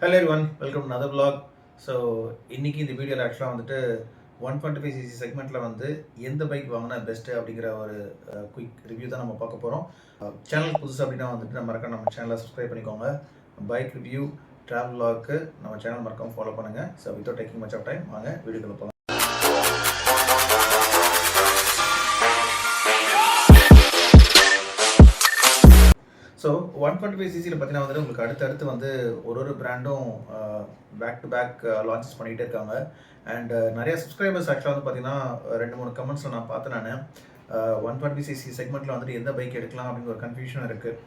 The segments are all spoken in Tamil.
Hello one welcome other blog so இன்றைக்கி இந்த வீடியோவில் ஆக்சுவலாக வந்துட்டு ஒன் டுவெண்ட்டி ஃபைவ் சிசி செக்மெண்ட்டில் வந்து எந்த பைக் வாங்கினா பெஸ்ட்டு அப்படிங்கிற ஒரு குயிக் ரிவ்யூ தான் நம்ம பார்க்க போகிறோம் சேனல் புதுசு அப்படின்னா வந்துட்டு நம்ம மறக்காம நம்ம சேனலை சப்ஸ்கிரைப் பண்ணிக்கோங்க. பைக் ரிவ்யூ ட்ராவல் லாக்கு நம்ம சேனல் மறக்காமல் ஃபாலோ பண்ணுங்கள் so without taking much of time வாங்க வீடியோக்குள்ளே போகலாம் ஸோ ஒன் டுவெண்ட்டி ஃபைவ் சிசியில் பார்த்தீங்கன்னா வந்துட்டு உங்களுக்கு அடுத்தடுத்து வந்து ஒரு ஒரு பிராண்டும் பேக் டு பேக் லான்ச்சஸ் பண்ணிகிட்டே இருக்காங்க. அண்ட் நிறைய சப்ஸ்கிரைபர்ஸ் ஆக்சுவலாக வந்து பார்த்தீங்கன்னா ரெண்டு மூணு கமெண்ட்ஸில் நான் பார்த்தேன் நான். ஒன் டுவெண்ட்டி சிசி செக்மெண்ட்டில் வந்துட்டு எந்த பைக் எடுக்கலாம் அப்படிங்கிற ஒரு கன்ஃபியூஷன் இருக்குது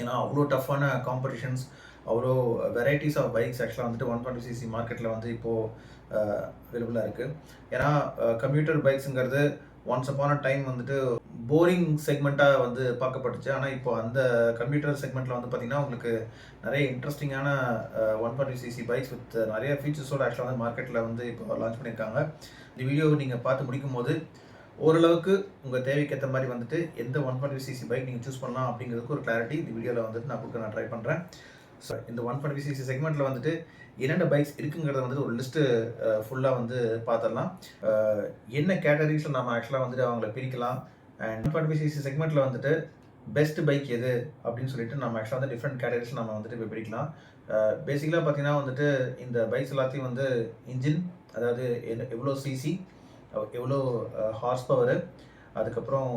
ஏன்னா அவ்வளோ டஃப்பான காம்படிஷன்ஸ் அவ்வளோ வெரைட்டிஸ் ஆஃப் பைக்ஸ் ஆக்சுவலாக வந்துட்டு ஒன் டுவெண்ட்டி சிசி மார்க்கெட்டில் வந்து இப்போது அவைலபிளாக இருக்குது ஏன்னா கம்ப்யூட்டர் பைக்ஸுங்கிறது ஒன்ஸ் அப்பான டைம் வந்துட்டு போரிங் செக்மெண்ட்டாக வந்து பார்க்கப்பட்டுச்சு. ஆனால் இப்போ அந்த கம்ப்யூட்டர் செக்மெண்ட்டில் வந்து பார்த்திங்கன்னா உங்களுக்கு நிறைய இன்ட்ரெஸ்டிங்கான one point CC bikes with நிறைய ஃபீச்சர்ஸோட ஆக்சுவலாக வந்து மார்க்கெட்டில் வந்து இப்போ லான்ச் பண்ணியிருக்காங்க. இந்த வீடியோ நீங்கள் பார்த்து முடிக்கும் போது ஓரளவுக்கு உங்கள் தேவைக்கு ஏற்ற மாதிரி வந்துட்டு எந்த ஒன் பாயிண்ட் சிசி பைக் நீங்கள் சூஸ் பண்ணலாம் அப்படிங்கிறதுக்கு ஒரு கிளாரிட்டி இந்த வீடியோவில் வந்துட்டு நான் கொடுக்க நான் ட்ரை பண்ணுறேன் ஸோ இந்த ஒன் பாயிண்ட் சிசி செக்மெண்ட்டில் வந்துட்டு என்னென்ன பைக்ஸ் இருக்குங்கிறத வந்து ஒரு லிஸ்ட்டு ஃபுல்லாக வந்து பார்த்துடலாம் என்ன கேட்டகரிஸில் நம்ம ஆக்சுவலாக வந்துட்டு அவங்கள பிரிக்கலாம்? அண்ட் ஃபார்ட்டி டுவெண்ட்டி சிசி செக்மெண்ட்டில் வந்துட்டு பெஸ்ட் பைக் எது? அப்படின்னு சொல்லிட்டு நம்ம ஆக்சுவலாக வந்து டிஃப்ரெண்ட் கேட்டகரிஸில் நம்ம வந்துட்டு இப்போ பிரிக்கலாம். பேசிக்கலாக பார்த்தீங்கன்னா வந்துட்டு இந்த பைக்ஸ் எல்லாத்தையும் வந்து இன்ஜின் அதாவது என்ன- எவ்வளோ சிசி எவ்வளோ ஹார்ஸ் பவரு அதுக்கப்புறம்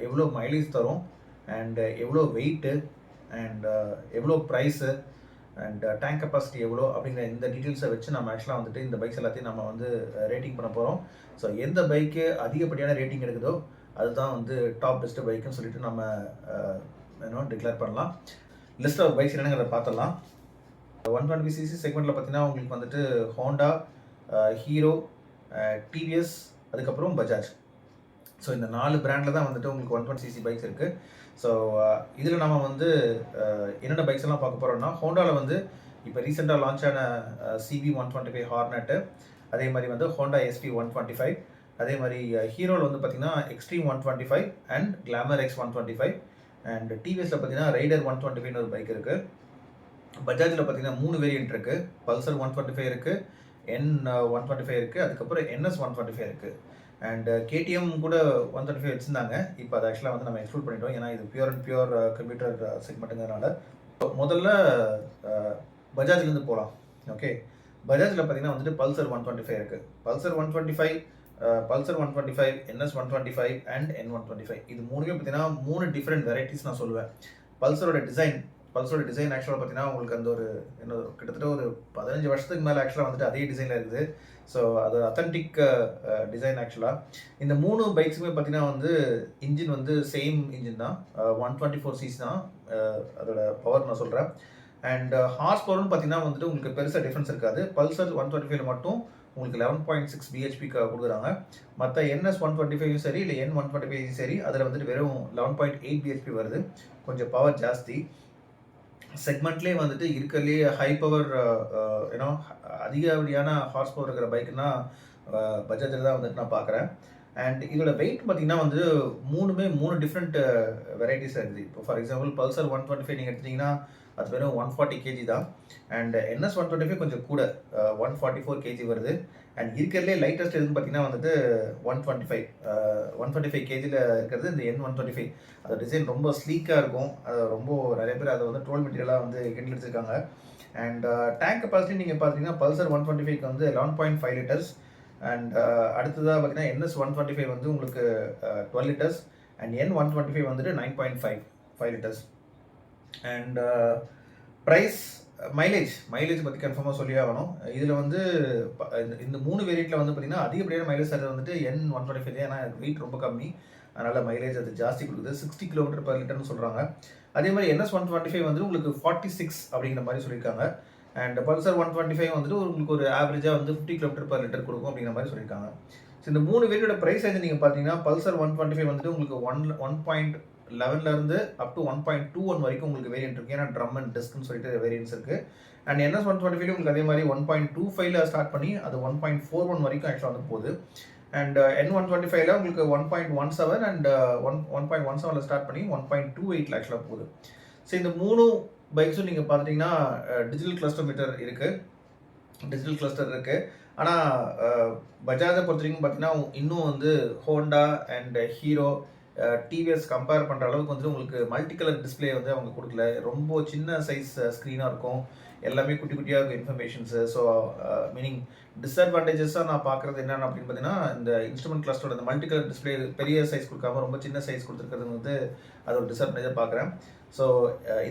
எவ்வளோ மைலேஜ் தரும் அண்ட் எவ்வளோ வெயிட்டு அண்ட் எவ்வளோ ப்ரைஸு அண்ட் டேங்க் கெப்பாசிட்டி எவ்வளோ அப்படிங்கிற இந்த டீட்டெயில்ஸை வச்சு நம்ம ஆக்சுவலாக வந்துட்டு இந்த பைக்ஸ் எல்லாத்தையும் நம்ம வந்து uh, ரேட்டிங் பண்ண போகிறோம் ஸோ எந்த பைக்கு அதிகப்படியான ரேட்டிங் எடுக்குதோ அதுதான் வந்து டாப் பெஸ்ட்டு பைக்குன்னு சொல்லிட்டு நம்ம uh, வேணும் டிக்ளேர் பண்ணலாம். லிஸ்ட் ஆஃப் பைக்ஸ் என்னங்கிறத பார்த்துடலாம். ஒன் டுவெண்ட்டி சிசி செக்மெண்ட்டில் பார்த்தீங்கன்னா உங்களுக்கு வந்துட்டு ஹோண்டா ஹீரோ டிவிஎஸ் அதுக்கப்புறம் பஜாஜ் ஸோ இந்த நாலு பிராண்டில் தான் வந்துட்டு உங்களுக்கு ஒன் டுவெண்ட்டி சிசி பைக்ஸ் இருக்குது ஸோ uh, இதில் நம்ம வந்து uh, என்னென்ன பைக்ஸ் எல்லாம் பார்க்க போகிறோம்னா ஹோண்டாவில் வந்து இப்போ ரீசெண்டாக லான்ச் ஆன CB one twenty five Hornet அதே மாதிரி வந்து Honda SP one twenty five அதே மாதிரி uh, ஹீரோவில் வந்து பார்த்தீங்கன்னா Xtreme one twenty five and Glamour X one twenty five and டிவிஎஸில் பார்த்தீங்கன்னா ரைடர் ஒன் டுவெண்ட்டி ஃபைவ்னு ஒரு பைக் இருக்குது பஜாஜில் பார்த்தீங்கன்னா மூணு வேரியன்ட் இருக்குது பல்சர் ஒன் டுவெண்ட்டி ஃபைவ் இருக்குது என் ஒன் டுவெண்ட்டி ஃபைவ் இருக்குது அதுக்கப்புறம் என்எஸ் ஒன் டுவெண்ட்டி ஃபைவ் இருக்குது அண்ட் கேடிஎம் uh, கூட ஒன் தேர்ட்டி ஃபைவ் வச்சுருந்தாங்க. இப்போ அதை ஆக்சுவலாக வந்து நம்ம எக்ஸ்க்ளூட் பண்ணிட்டோம். ஏன்னா இது பியூர் அண்ட் பியூர் கம்ப்யூட்டர் செக்மெண்ட்டுங்கிறனால முதல்ல uh, பஜாஜ்லேருந்து போகலாம் ஓகே பஜாஜில் பார்த்தீங்கன்னா வந்துட்டு பல்சர் ஒன் டுவெண்ட்டி ஃபைவ் இருக்குது Pulsar one twenty five Pulsar one twenty five NS one twenty five and N one twenty five இது மூணுமே பார்த்தீங்கன்னா மூணு டிஃப்ரெண்ட் வெரைட்டிஸ் நான் சொல்லுவேன். பல்சரோட டிசைன் பல்சரோட டிசைன் ஆக்சுவலாக பார்த்தீங்கன்னா உங்களுக்கு அந்த ஒரு என்ன ஒரு கிட்டத்தட்ட ஒரு பதினஞ்சு வருஷத்துக்கு மேலே ஆக்சுவலாக வந்துட்டு அதே டிசைனில் இருக்குது. ஸோ அது அத்தன்டிக் டிசைன் ஆக்சுவலாக இந்த மூணு பைக்ஸுமே பார்த்தீங்கன்னா வந்து இன்ஜின் வந்து சேம் இன்ஜின் தான். ஒன் டுவெண்ட்டி ஃபோர் சிசி தான். Uh, அதோட பவர் நான் சொல்கிறேன் அண்ட் ஹார்ஸ் uh, பவர்னு பார்த்தீங்கன்னா வந்துட்டு உங்களுக்கு பெருசாக டிஃப்ரென்ஸ் இருக்காது. பல்சர் ஒன் டுவெண்ட்டி ஃபைவ்ல மட்டும் உங்களுக்கு லெவன் பாயிண்ட் சிக்ஸ் பிஹெச்பி கொடுக்குறாங்க. மற்ற என்எஸ் ஒன் டுவெண்ட்டி ஃபைவ் சரி இல்லை என் ஒன் டுவெண்ட்டி ஃபைவ் சரி அதில் வந்துட்டு வெறும் லெவன் பாயிண்ட் எயிட் பிஹெச்பி வருது. கொஞ்சம் பவர் ஜாஸ்தி. செக்மெண்ட்லேயே வந்துட்டு இருக்கிறதுலே ஹை பவர் ஏன்னா அதிகப்படியான ஹார்ஸ் பவர் இருக்கிற பைக்குனா பஜாஜில் தான் வந்துட்டு நான் பார்க்குறேன் அண்ட் இதோட வெயிட் பார்த்தீங்கன்னா வந்து மூணுமே மூணு டிஃப்ரெண்ட் வெரைட்டிஸ் இருக்குது. இப்போ for example Pulsar one twenty five நீங்கள் எடுத்தீங்கன்னா அது வெறும் ஒன் ஃபார்ட்டி கேஜி தான். And NS one twenty five கொஞ்சம் கூட ஒன் ஃபார்ட்டி ஃபோர் கேஜி வருது. அண்ட் இருக்கிறதுலே லைட்டஸ்ட் எதுன்னு பார்த்தீங்கன்னா வந்துட்டு one twenty five one twenty five கேஜியில் இருக்கிறது இந்த என் ஒன் டுவெண்ட்டி ஃபைவ் அது டிசைன் ரொம்ப ஸ்லீக்காக இருக்கும். அது ரொம்ப நிறைய பேர் அதை வந்து ட்ரோல் மெட்டீரியலாக வந்து கிண்டில் எடுத்திருக்காங்க. அண்ட் டேங்க் கெப்பாசிட்டி நீங்கள் பார்த்தீங்கன்னா பல்சர் ஒன் டுவெண்ட்டி ஃபைவ்க்கு வந்து eleven point five litres and அடுத்ததாக பார்த்தீங்கன்னா என்எஸ் ஒன் டுவெண்ட்டி ஃபைவ் வந்து உங்களுக்கு twelve litres and N one twenty five வந்துட்டு nine point five five litres and price mileage mileage பற்றி கன்ஃபார்மாக சொல்லி ஆகணும். இதில் வந்து ப- இந்த- இந்த மூணு வேரியண்ட்டில் வந்து பார்த்தீங்கன்னா அதிகப்படியான மைலேஜ் தரது வந்துட்டு என் ஒன் டுவெண்ட்டி ஃபைவ் ஏன்னா வெயிட் ரொம்ப கம்மி. அதனால் மைலேஜ் அது ஜாஸ்தி கொடுக்குது. சிக்ஸ்டி கிலோமீட்டர் பர் லிட்டர்னு சொல்கிறாங்க அதே மாதிரி என்எஸ் ஒன் டுவெண்ட்டி ஃபைவ் வந்து உங்களுக்கு ஃபார்ட்டி சிக்ஸ் அப்படிங்கிற மாதிரி சொல்லியிருக்காங்க. And Pulsar one twenty five வந்துட்டு உங்களுக்கு ஒரு ஆவரேஜாக வந்து ஃபிஃப்டி கிலோமீட்டர் பர் லிட்டர் கொடுக்கும் அப்படிங்கிற மாதிரி சொல்லியிருக்காங்க. ஸோ இந்த மூணு வேரியோட ப்ரைஸ் வந்து நீங்கள் பார்த்தீங்கன்னா பல்சர் ஒன் டுவெண்ட்டி ஃபைவ் வந்துட்டு உங்களுக்கு one one point லெவன்லேருந்து up to one point two one வரைக்கும் உங்களுக்கு வேரியன்ட் இருக்குது ஏன்னா ட்ரம் அண்ட் டிஸ்க்னு சொல்லிட்டு வேரியன்ஸ் இருக்குது and NS one twenty five உங்களுக்கு அதே மாதிரி ஒன் பாயிண்ட் டூ ஃபைவ்ல ஸ்டார்ட் பண்ணி அது ஒன் பாயிண்ட் ஃபோர் ஒன் வரைக்கும் ஆக்சுவலாக வந்து போகுது. அண்ட் என் ஒன் டுவெண்ட்டி ஃபைவ்ல உங்களுக்கு one point one seven and one one point one செவனில் ஸ்டார்ட் பண்ணி ஒன் பாயிண்ட் டூ எயிட்டில் ஆக்சுவலாக போகுது. ஸோ இந்த மூணு பைக்ஸும் நீங்கள் பார்த்துட்டிங்கன்னா டிஜிட்டல் uh, கிளஸ்டர் மீட்டர் இருக்குது டிஜிட்டல் கிளஸ்டர் இருக்குது ஆனால் பஜாஜை uh, பொறுத்த வரைக்கும் பார்த்தீங்கன்னா இன்னும் வந்து Honda and Hero TVS compare பண்ணுற அளவுக்கு வந்து உங்களுக்கு மல்டி கலர் டிஸ்பிளே வந்து அவங்க கொடுக்கல. ரொம்ப சின்ன சைஸ் ஸ்க்ரீனாக இருக்கும். எல்லாமே குட்டி குட்டியாக இருக்கும் இன்ஃபர்மேஷன்ஸு ஸோ மீனிங் டிஸ்அட்வான்டேஜஸாக நான் பார்க்குறது என்னென்னு அப்படின்னு பார்த்தீங்கன்னா இந்த இன்ஸ்ட்ருமெண்ட் கிளஸ்டரோட இந்த மல்டி கலர் டிஸ்பிளே பெரிய சைஸ் கொடுக்காம ரொம்ப சின்ன சைஸ் கொடுத்துருக்கிறது வந்து அது ஒரு டிஸ்அட்வான்டேஜாக பார்க்குறேன். ஸோ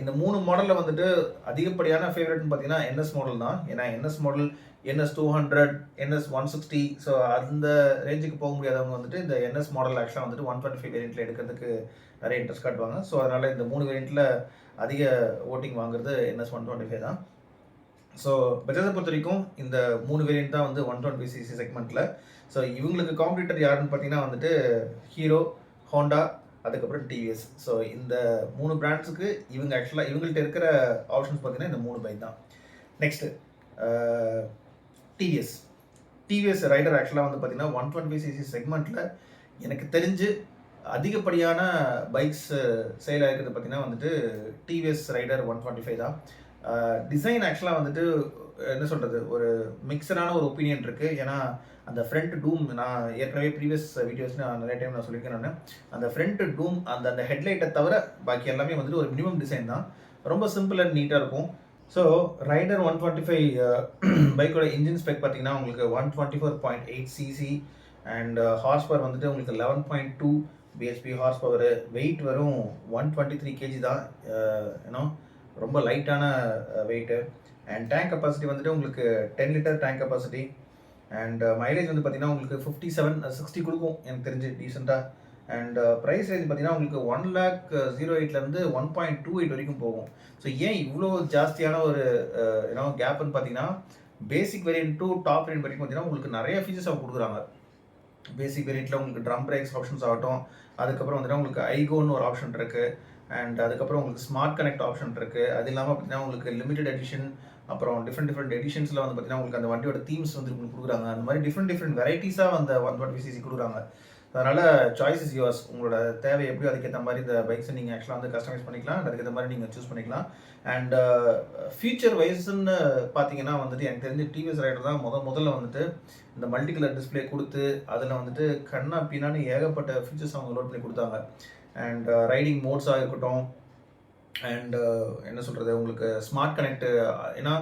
இந்த மூணு மாடலில் வந்துட்டு அதிகப்படியான ஃபேவரட்னு பார்த்தீங்கன்னா என்எஸ் மாடல் தான். ஏன்னா NS model NS two hundred NS one sixty so அந்த ரேஞ்சுக்கு போக முடியாதவங்க வந்துட்டு இந்த என்எஸ் மாடல் ஆக்சுவலாக வந்துட்டு ஒன் டுவெண்ட்டி ஃபைவ் வேரியண்ட்டில் எடுக்கிறதுக்கு நிறைய இன்ட்ரெஸ்ட் காட்டுவாங்க. ஸோ அதனால் இந்த மூணு வேரியண்ட்டில் அதிக ஓட்டிங் வாங்குறது என்எஸ் ஒன் டுவெண்ட்டி ஃபைவ் தான். ஸோ பஜாஜை பொறுத்த வரைக்கும் இந்த மூணு வேரியன்ட் தான் வந்து ஒன் டுவெண்ட்டி சிசி செக்மெண்ட்டில் ஸோ இவங்களுக்கு காம்படிட்டர் யாருன்னு பார்த்தீங்கன்னா வந்துட்டு ஹீரோ ஹோண்டா அதுக்கப்புறம் டிவிஎஸ் ஸோ இந்த மூணு பிராண்ட்ஸுக்கு இவங்க ஆக்சுவலாக இவங்கள்ட்ட இருக்கிற ஆப்ஷன்ஸ் பார்த்தீங்கன்னா இந்த மூணு பைக் தான். நெக்ஸ்ட்டு டிவிஎஸ் டிவிஎஸ் ரைடர் ஆக்சுவலாக வந்து பார்த்தீங்கன்னா ஒன் டுவெண்ட்டி சிசி செக்மெண்ட்டில் எனக்கு தெரிஞ்சு அதிகப்படியான பைக்ஸ் சேல் ஆகிருக்கிறது பார்த்தீங்கன்னா வந்துட்டு TVS Raider one twenty five தான். டிசைன் ஆக்சுவலாக வந்துட்டு என்ன சொல்கிறது ஒரு மிக்சடான ஒரு ஒப்பீனியன் இருக்குது ஏன்னா அந்த ஃப்ரண்ட் டூம் நான் ஏற்கனவே ப்ரீவியஸ் வீடியோஸ் நான் நிறைய டைம் நான் சொல்லியிருக்கேன் நான். அந்த ஃப்ரண்ட் டூம் அந்த அந்த ஹெட்லைட்டை தவிர பாக்கி எல்லாமே வந்துட்டு ஒரு மினிமம் டிசைன் தான். ரொம்ப சிம்பிள் அண்ட் நீட்டாக இருக்கும். So Raider one twenty five பைக்கோட இன்ஜின் ஸ்பெக் பார்த்தீங்கன்னா உங்களுக்கு one twenty four point eight CC and horsepower வந்துட்டு உங்களுக்கு eleven point two BHP horsepower weight வரும் ஒன் டுவெண்ட்டி த்ரீ கேஜி தான். ஏன்னா ரொம்ப லைட்டான வெயிட்டு அண்ட் டேங்க் கெப்பாசிட்டி வந்துட்டு உங்களுக்கு ten litre tank capacity and mileage வந்து பார்த்தீங்கன்னா உங்களுக்கு ஃபிஃப்டி செவன் சிக்ஸ்டி கொடுக்கும். எனக்கு தெரிஞ்சு டீசெண்டாக அண்ட் ப்ரைஸ் ரேஞ்ச் பார்த்தீங்கன்னா உங்களுக்கு ஒன் லேக் ஜீரோ எயிட்லேருந்து ஒன் பாயிண்ட் டூ எயிட் வரைக்கும் போகும். ஸோ ஏன் இவ்வளோ ஜாஸ்தியான ஒரு ஏன்னா கேப்னு பார்த்தீங்கன்னா basic variant to top variant வரைக்கும் பார்த்தீங்கன்னா உங்களுக்கு நிறைய ஃபீச்சர்ஸ் அவங்க கொடுக்குறாங்க. பேசிக் வேரியண்ட்டில் உங்களுக்கு ட்ரம் பிரேக்ஸ் ஆப்ஷன்ஸ் ஆகட்டும். அதுக்கப்புறம் வந்துட்டு உங்களுக்கு ஐகோன்னு ஒரு ஆப்ஷன் இருக்குது அண்ட் அதுக்கப்புறம் உங்களுக்கு ஸ்மார்ட் கனெக்ட் ஆப்ஷன் இருக்குது அது இல்லாமல் பார்த்தீங்கன்னா உங்களுக்கு லிமிடெட் எடிஷன் அப்புறம் டிஃப்ரெண்ட் டிஃப்ரெண்ட் எடிஷன்ஸில் வந்து பார்த்தீங்கன்னா உங்களுக்கு அந்த வண்டியோட தீம்ஸ் வந்து உங்களுக்கு கொடுக்குறாங்க. அந்த மாதிரி டிஃப்ரெண்ட் டிஃப்ரெண்ட் வெரைட்டிஸாக அந்த ஒன் டுவெண்ட்டி சிசி கொடுக்குறாங்க. அதனால் சாய்ஸ் இஸ் யுவர்ஸ் உங்களோட தேவை எப்படியோ அதுக்கேற்ற மாதிரி இந்த பைக்ஸை நீங்கள் ஆக்சுவலாக வந்து கஸ்டமைஸ் பண்ணிக்கலாம். அதுக்கேற்ற மாதிரி நீங்கள் சூஸ் பண்ணிக்கலாம். அண்ட் ஃபியூச்சர் uh, வைஸ்ன்னு பார்த்தீங்கன்னா வந்துட்டு எனக்கு தெரிஞ்சு டிவிஎஸ் ரைடர் தான் முத முதல்ல வந்துட்டு இந்த மல்டி கலர் டிஸ்பிளே கொடுத்து அதில் வந்துட்டு கண்ணா பின்னான்னு ஏகப்பட்ட ஃபீச்சர்ஸ் அவங்க லோட் பண்ணி கொடுத்தாங்க. அண்ட் ரைடிங் மோட்ஸாக இருக்கட்டும். அண்ட் uh, என்ன சொல்கிறது உங்களுக்கு ஸ்மார்ட் கனெக்ட் uh, ஏன்னா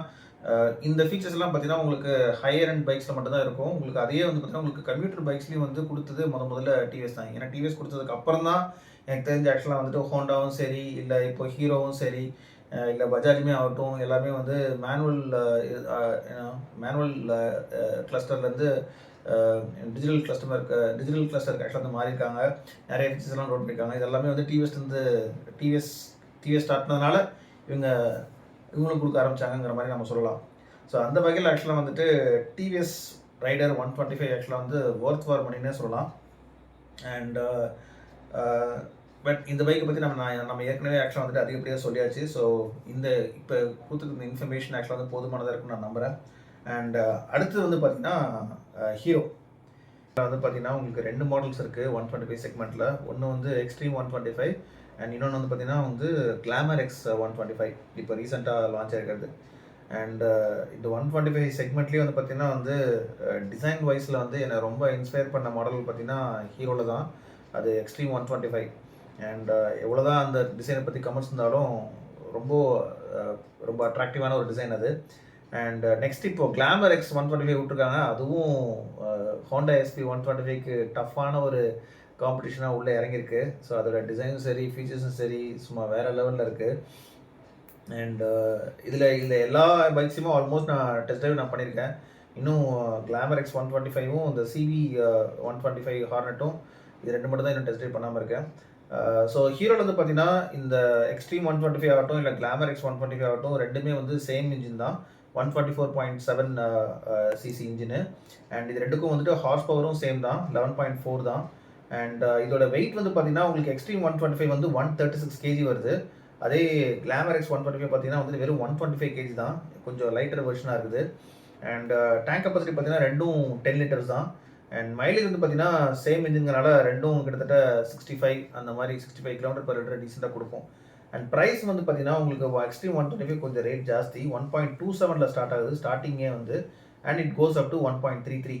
uh, இந்த ஃபீச்சர்ஸ் எல்லாம் பார்த்தீங்கன்னா உங்களுக்கு ஹையர் அண்ட் பைக்ஸில் மட்டும்தான் இருக்கும். உங்களுக்கு அதே வந்து பார்த்தீங்கன்னா உங்களுக்கு கம்ப்யூட்டர் பைக்ஸ்லேயும் வந்து கொடுத்தது முத முதல்ல டிவிஎஸ் தான். ஏன்னா டிவிஎஸ் கொடுத்ததுக்கு அப்புறம் தான் எனக்கு தெரிஞ்ச ஆக்சுவலாக வந்துட்டு ஹோண்டாவும் சரி இல்லை இப்போ ஹீரோவும் சரி இல்லை பஜாஜுமே ஆகட்டும் எல்லாமே வந்து மேனுவல் மேனுவல் கிளஸ்டர்லேருந்து டிஜிட்டல் கிளஸ்டமர் டிஜிட்டல் கிளஸ்டர் ஆக்சுவலாக வந்து மாறியிருக்காங்க. நிறைய ஃபீச்சர்ஸ்லாம் நோட் பண்ணியிருக்காங்க இது எல்லாமே வந்து டிவிஎஸ் வந்து டிவிஎஸ் டிவிஎஸ் ஸ்டார்ட் பண்ணதுனால இவங்க இவங்களும் கொடுக்க ஆரம்பிச்சாங்கிற மாதிரி நம்ம சொல்லலாம். ஸோ அந்த வகையில் ஆக்சுவலாக வந்துட்டு TVS Raider one twenty five ஆக்சுவலாக வந்து ஒர்த் ஃபார் மணினே சொல்லலாம். அண்ட் பட் இந்த பைக்கை பற்றி நம்ம நான் நம்ம ஏற்கனவே ஆக்சுவலாக வந்துட்டு அதிகப்படியாக சொல்லியாச்சு. ஸோ இந்த இப்போ கொடுத்துருக்க இன்ஃபர்மேஷன் ஆக்சுவலாக வந்து போதுமானதாக இருக்குன்னு நான் நம்புகிறேன் அண்ட் uh, அடுத்தது வந்து பார்த்தீங்கன்னா ஹீரோ uh, வந்து பார்த்தீங்கன்னா உங்களுக்கு ரெண்டு மாடல்ஸ் இருக்குது ஒன் டுவெண்ட்டி ஃபைவ் செக்மெண்ட்டில் ஒன்று வந்து Xtreme one twenty five and இன்னொன்று வந்து பார்த்தீங்கன்னா வந்து Glamour X one twenty five இப்போ ரீசெண்டாக லான்ச் ஆகிருக்கிறது அண்ட் இந்த ஒன் டுவெண்ட்டி ஃபைவ் செக்மெண்ட்லேயே வந்து பார்த்தீங்கன்னா வந்து uh, டிசைன் வைஸில் வந்து என்னை ரொம்ப இன்ஸ்பயர் பண்ண மாடல் பார்த்தீங்கன்னா ஹீரோவில் தான். அது Xtreme one twenty five and எவ்வளோ தான் அந்த டிசைனை பற்றி கமெண்ட்ஸ் இருந்தாலும் ரொம்ப ரொம்ப அட்ராக்டிவான ஒரு டிசைன் அது. அண்ட் நெக்ஸ்ட் uh, இப்போ Glamour X one twenty five விட்ருக்காங்க அதுவும் ஹோண்டா எஸ்பி ஒன் டுவெண்ட்டி ஃபைவ்க்கு டஃப்பான ஒரு காம்படிஷனாக உள்ளே இறங்கியிருக்கு. ஸோ அதோட டிசைனும் சரி ஃபீச்சர்ஸும் சரி சும்மா வேறு லெவலில் இருக்குது அண்ட் uh, இதில் இதில் எல்லா பைக்ஸுமே ஆல்மோஸ்ட் நான் டெஸ்ட் ட்ரைவ் நான் பண்ணியிருக்கேன். இன்னும் கிளாமர் எக்ஸ் ஒன் டுவெண்ட்டி ஃபைவும் இந்த சிவி ஒன் டுவெண்ட்டி ஃபைவ் ஹார்னட்டும் இது ரெண்டு மட்டும் தான் இன்னும் டெஸ்ட் ட்ரைவ் பண்ணாமல் இருக்கேன். Uh, ஸோ ஹீரோவில் வந்து பார்த்தீங்கன்னா இந்த எக்ஸ்ட்ரீம் ஒன் டுவெண்ட்டி ஃபைவ் ஆகட்டும் இல்லை Glamour X one twenty five ஆகட்டும் ரெண்டுமே வந்து சேம் இன்ஜின் தான். One forty four point seven CC engine and இது ரெண்டுக்கும் வந்துட்டு ஹார்ஸ் பவரும் சேம் தான் லெவன் பாயிண்ட் ஃபோர் தான். அண்ட் uh, இதோட வெயிட் வந்து பார்த்தீங்கன்னா உங்களுக்கு எக்ஸ்ட்ரீம் ஒன் டுவெண்ட்டி ஃபைவ் வந்து ஒன் தேர்ட்டி சிக்ஸ் கேஜி வருது. அதே Glamour X one twenty five பார்த்தீங்கன்னா வந்து வெறும் ஒன் டுவெண்ட்டி ஃபைவ் கேஜி தான். கொஞ்சம் லைட்டர் வெர்ஷனாக இருக்குது. அண்ட் டேங்க் uh, கெப்பாசிட்டி பார்த்தீங்கன்னா ரெண்டும் டென் லிட்டர்ஸ் தான். அண்ட் மைலேஜ் வந்து பார்த்தீங்கன்னா சேம் இன்ஜின்கனால ரெண்டும் கிட்டத்தட்ட சிக்ஸ்டி ஃபைவ் அந்த மாதிரி sixty five kilometre per litre டீசெண்டாக கொடுக்கும் அண்ட் ப்ரைஸ் வந்து பார்த்தீங்கன்னா உங்களுக்கு எக்ஸ்ட்ரீம் ஒன் டுவெண்ட்டி ஃபைவ் கொஞ்சம் ரேட் ஜாஸ்தி. ஒன் பாயிண்ட் டூ செவனில் ஸ்டார்ட் ஆகுது. ஸ்டார்டிங்கே வந்து and it goes up to one point three three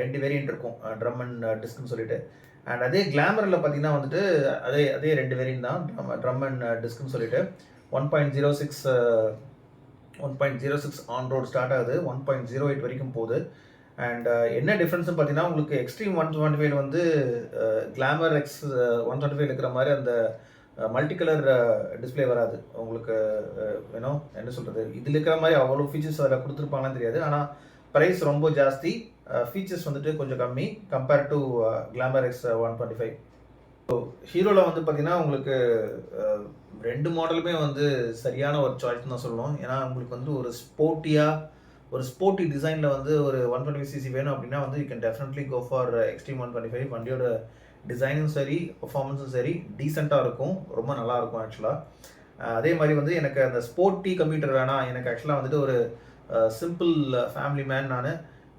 ரெண்டு வேரியன்ட் இருக்கும். ட்ரம் அண்ட் டிஸ்க்னு சொல்லிட்டு. அண்ட் அதே கிளாமரில் பார்த்தீங்கன்னா வந்துட்டு அதே அதே ரெண்டு வேரியன்ட் தான். ட்ரம் அண்ட் டிஸ்க்னு சொல்லிட்டு. One point zero six one point zero six on road start ஆகுது. ஒன் பாயிண்ட் ஜீரோ எயிட் வரைக்கும் போகுது. அண்ட் என்ன டிஃப்ரென்ஸ்னு பார்த்தீங்கன்னா உங்களுக்கு எக்ஸ்ட்ரீம் ஒன் டுவெண்ட்டி ஃபைவ் வந்து Glamour X one twenty five இருக்கிற மாதிரி அந்த மல்டி கலர் டிஸ்பிளே வராது. உங்களுக்கு வேணும் என்ன சொல்கிறது இதில் இருக்கிற மாதிரி அவ்வளோ ஃபீச்சர்ஸ் அதில் கொடுத்துருப்பாங்கன்னு தெரியாது. ஆனால் ப்ரைஸ் ரொம்ப ஜாஸ்தி. ஃபீச்சர்ஸ் வந்துட்டு கொஞ்சம் கம்மி compare to Glamour X one twenty five so ஹீரோவில் வந்து பார்த்தீங்கன்னா உங்களுக்கு ரெண்டு மாடலுமே வந்து சரியான ஒரு சாய்ஸ் தான் சொல்லணும். ஏன்னா உங்களுக்கு வந்து ஒரு ஸ்போர்ட்டியாக ஒரு ஸ்போர்ட்டி டிசைனில் வந்து ஒரு ஒன் டுவெண்ட்டி சிசி வேணும் அப்படின்னா வந்து you can definitely go for Xtreme one twenty five வண்டியோட டிசைனும் சரி பர்ஃபார்மன்ஸும் சரி டீசெண்டாக இருக்கும். ரொம்ப நல்லாயிருக்கும் ஆக்சுவலாக அதே மாதிரி வந்து எனக்கு அந்த ஸ்போர்ட்டி கம்ப்யூட்டர் வேணாம். எனக்கு ஆக்சுவலாக வந்துட்டு ஒரு சிம்பிள் ஃபேமிலி மேன் நான்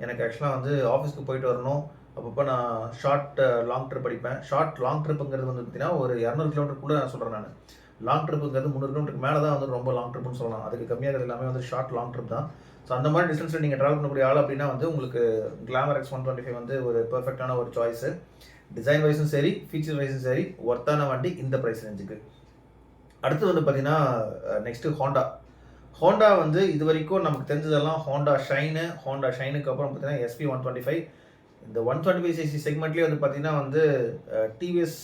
எனக்கு ஆக்சுவலாக வந்து ஆஃபீஸ்க்கு போயிட்டு வரணும். அப்பப்போ நான் ஷார்ட் லாங் ட்ரிப் அடிப்பேன் ஷார்ட் லாங் ட்ரிப்புங்கிறது வந்து பார்த்தீங்கன்னா ஒரு இரநூறு கிலோமீட்டருக்குள்ளே நான் சொல்கிறேன் நான். லாங் ட்ரிப்புங்கிறது முந்நூறு கிலோமீட்டருக்கு மேலே தான் வந்து ரொம்ப லாங் ட்ரிப்னு சொல்லலாம். அதுக்கு கம்மியாக எல்லாமே வந்து ஷார்ட் லாங் ட்ரிப் தான். ஸோ அந்த மாதிரி டிஸ்டன்ஸில் நீங்கள் ட்ராவல் பண்ணக்கூடிய ஆள் அப்படின்னா வந்து உங்களுக்கு Glamour X one twenty five வந்து ஒரு பெர்ஃபெக்டான ஒரு சாய்ஸு டிசைன் வைஸும் சரி ஃபீச்சர் வைஸும் சரி ஒர்த்தான வண்டி இந்த ப்ரைஸ் ரேஞ்சுக்கு அடுத்து வந்து பார்த்தீங்கன்னா நெக்ஸ்ட்டு ஹோண்டா ஹோண்டா வந்து இது வரைக்கும் நமக்கு தெரிஞ்சதெல்லாம் ஹோண்டா ஷைனு ஹோண்டா ஷைனுக்கு அப்புறம் பார்த்தீங்கன்னா எஸ்பி ஒன் டுவெண்ட்டி ஃபைவ் இந்த ஒன் டுவெண்ட்டி ஃபைவ் சிசி செக்மெண்ட்லேயே வந்து பார்த்தீங்கன்னா வந்து டிவிஎஸ்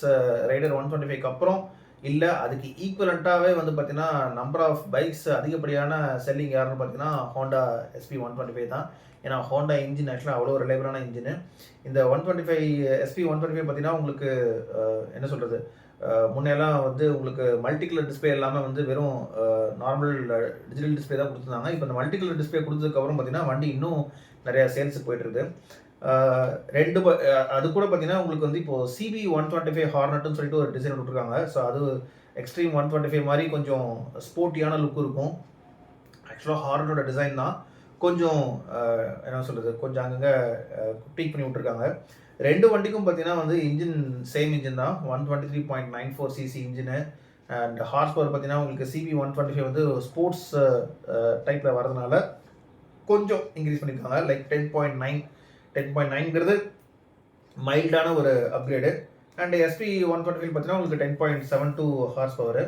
ரைடர் ஒன் டுவெண்ட்டி ஃபைவ்க்கு அப்புறம் இல்லை அதுக்கு ஈக்குவலண்ட்டாகவே வந்து பார்த்தீங்கன்னா நம்பர் ஆஃப் பைக்ஸ் அதிகப்படியான செல்லிங் யாருன்னு பார்த்தீங்கன்னா Honda SP one twenty five தான். ஏன்னா ஹோண்டா இன்ஜின் ஆக்சுவலாக அவ்வளோ ரிலேபிளான இன்ஜின். இந்த one twenty five SP one twenty five பார்த்தீங்கன்னா உங்களுக்கு என்ன சொல்கிறது முன்னெல்லாம் வந்து உங்களுக்கு மல்டிகலர் டிஸ்பிளே இல்லாமல் வந்து வெறும் நார்மல் டிஜிட்டல் டிஸ்பிளே தான் கொடுத்துருந்தாங்க. இப்போ இந்த மல்டிகலர் டிஸ்பிளே கொடுத்ததுக்கப்புறம் பார்த்தீங்கன்னா வண்டி இன்னும் நிறையா சேல்ஸுக்கு போயிட்டுருக்குது ரெண்டு ப- அது கூட பார்த்தீங்கன்னா உங்களுக்கு வந்து இப்போ சிபி ஒன் டுவெண்ட்டி ஃபைவ் ஹார்னட்னு சொல்லிட்டு ஒரு டிசைன் விட்டுருக்காங்க ஸோ அது எக்ஸ்ட்ரீம் ஒன் டுவெண்ட்டி ஃபைவ் மாதிரி கொஞ்சம் ஸ்போர்ட்டியான லுக் இருக்கும். ஆக்சுவலாக ஹார்னட்டோட டிசைன் தான். கொஞ்சம் என்ன சொல்கிறது கொஞ்சம் அங்கங்கே டீக் பண்ணி விட்ருக்காங்க ரெண்டு வண்டிக்கும் பார்த்தீங்கன்னா வந்து இன்ஜின் சேம் இன்ஜின் தான். One twenty three point nine four CC engine. And horsepower பார்த்தீங்கன்னா உங்களுக்கு சிபி ஒன் டுவெண்ட்டி ஃபைவ் வந்து ஸ்போர்ட்ஸ் டைப்பில் வரதுனால கொஞ்சம் இன்க்ரீஸ் பண்ணியிருக்காங்க like ten point nine ten point நைன்ங்கிறது மைல்டான ஒரு upgrade. And SP one twenty five பார்த்தீங்கன்னா உங்களுக்கு ten point seven two horsepower.